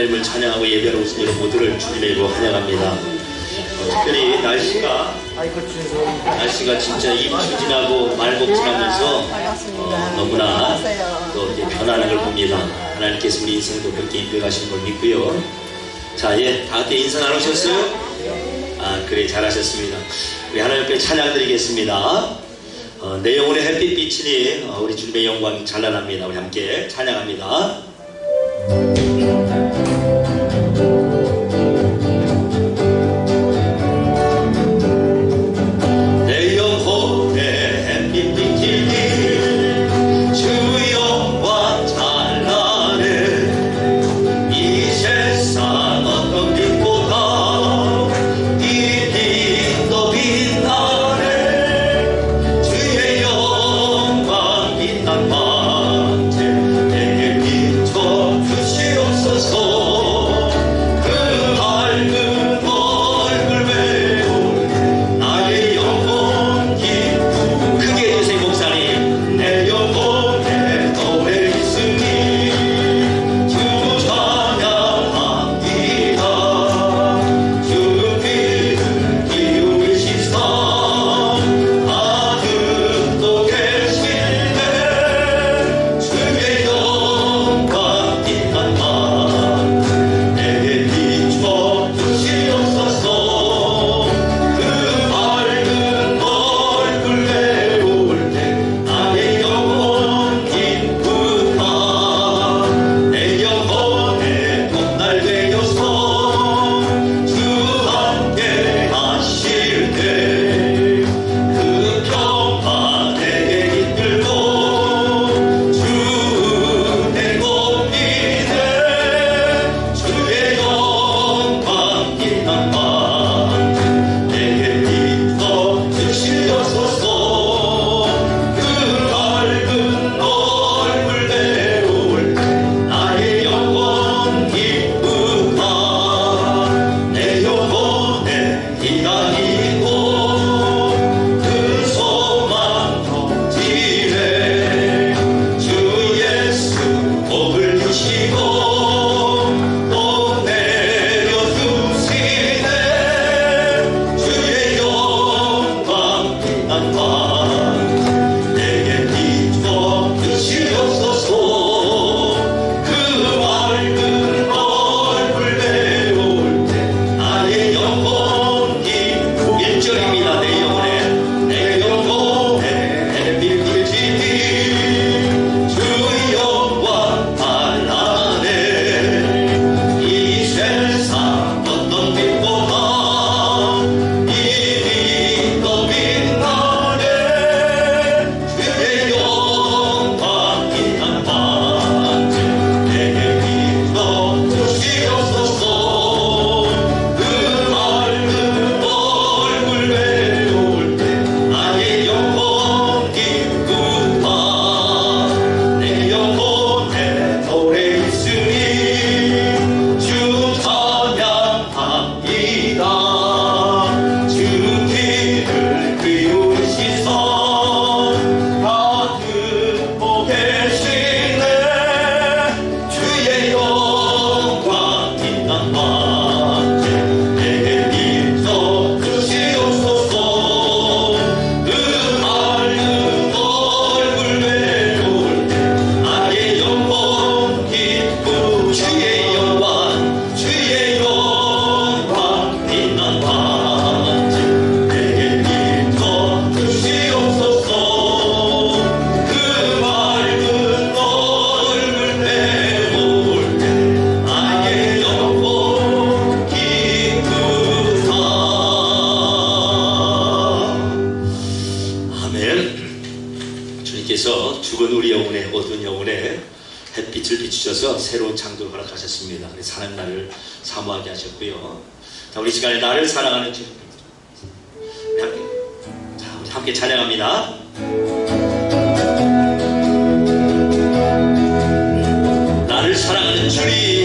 하나님을 찬양하고 예배하러 오신 여러분 모두를 주님의 이름으로 환영합니다. 어, 특별히 날씨가 날씨가 진짜 입추 지나고 말복 지나면서 어, 너무나 또 이제 변하는 걸 봅니다. 하나님께서 우리 인생도 그렇게 인도하시는 걸 믿고요. 자, 예, 다 함께 인사 나누셨어요? 아, 그래, 잘하셨습니다. 우리 하나님께 찬양 드리겠습니다. 어, 내 영혼의 햇빛 빛이니 어, 우리 주님의 영광이 찬란합니다. 우리 함께 찬양합니다. 빛을 비추셔서 새로운 창조를 허락하셨습니다. 사는 날을 사모하게 하셨고요. 자, 우리 시간에 나를 사랑하는 주님. 우리 함께, 자, 우리 함께 찬양합니다. 나를 사랑하는 주님.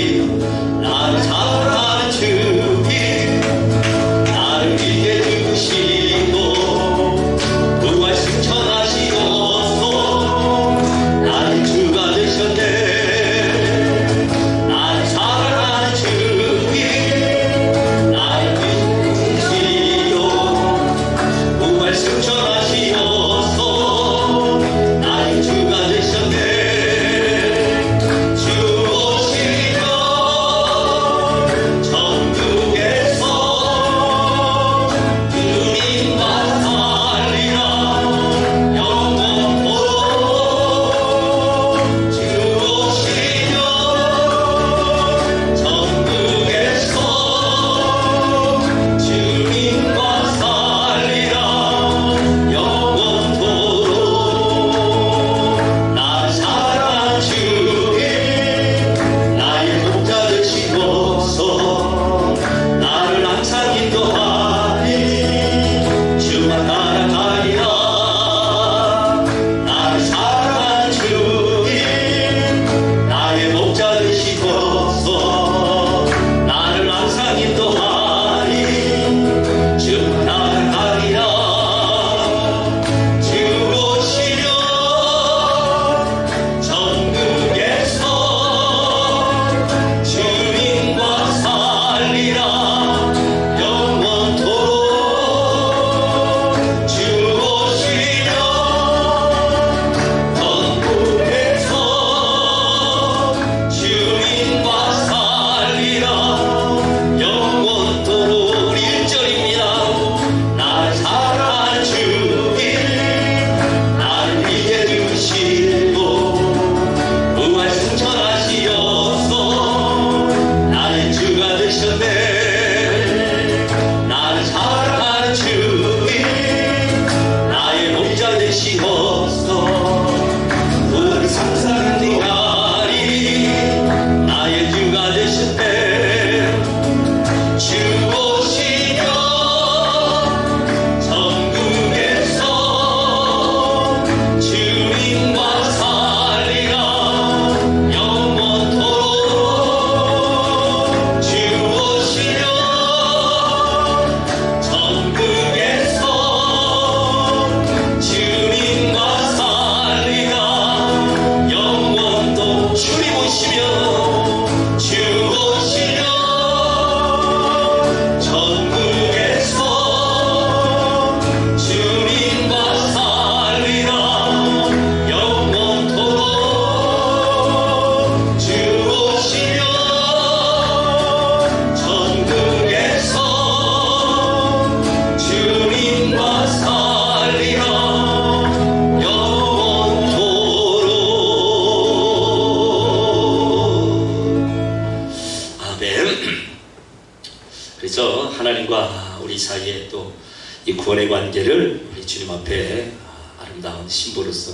신부로서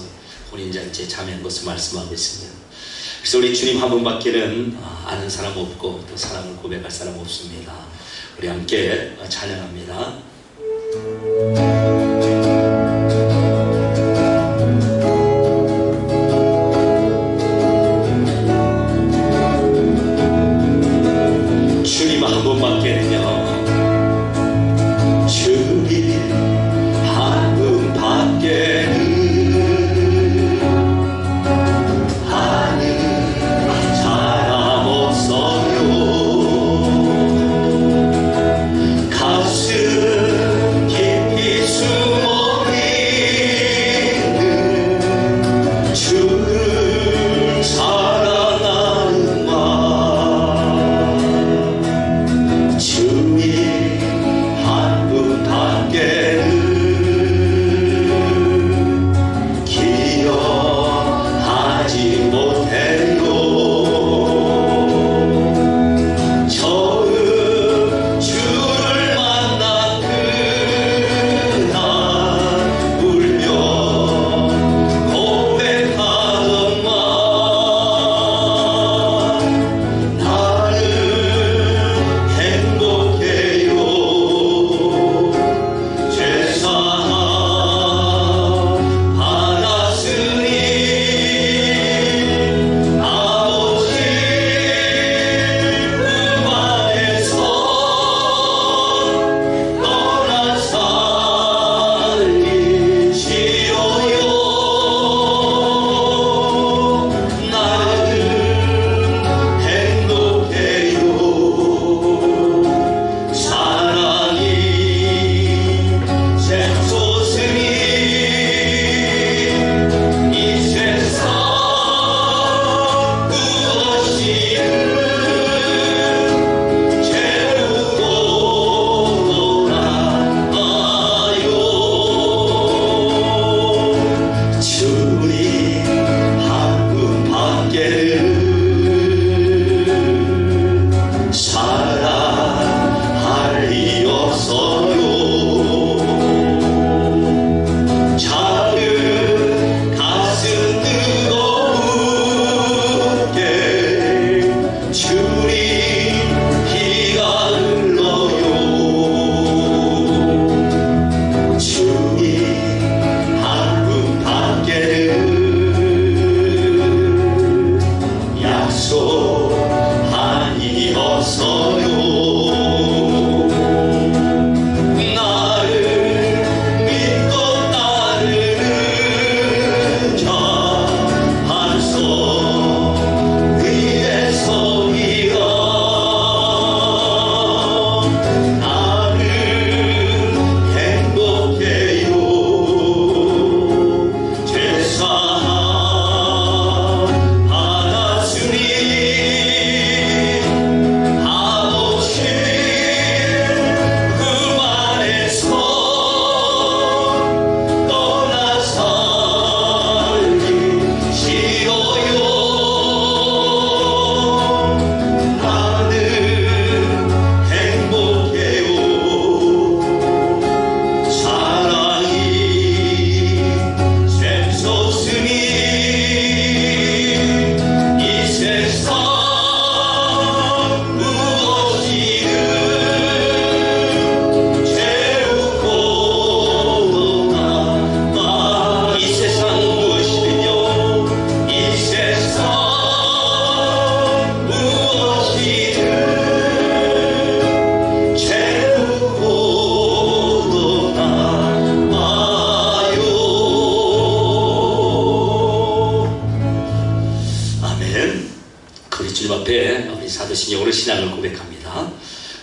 혼인잔치에 참여한 것을 말씀하고 있습니다. 그래서 우리 주님 한 분밖에는 아, 아는 사람 없고 또 사랑을 고백할 사람 없습니다. 우리 함께 찬양합니다.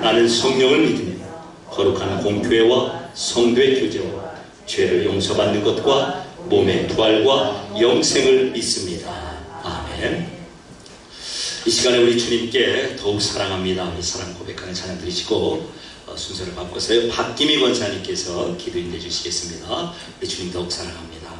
나는 성령을 믿으며 거룩한 공교회와 성도의 교제와 죄를 용서받는 것과 몸의 부활과 영생을 믿습니다. 아멘. 이 시간에 우리 주님께 더욱 사랑합니다. 우리 사랑 고백하는 찬양 드리시고 어, 순서를 바꿔서요. 박기미 권사님께서 기도 인내 주시겠습니다. 우리 주님 더욱 사랑합니다.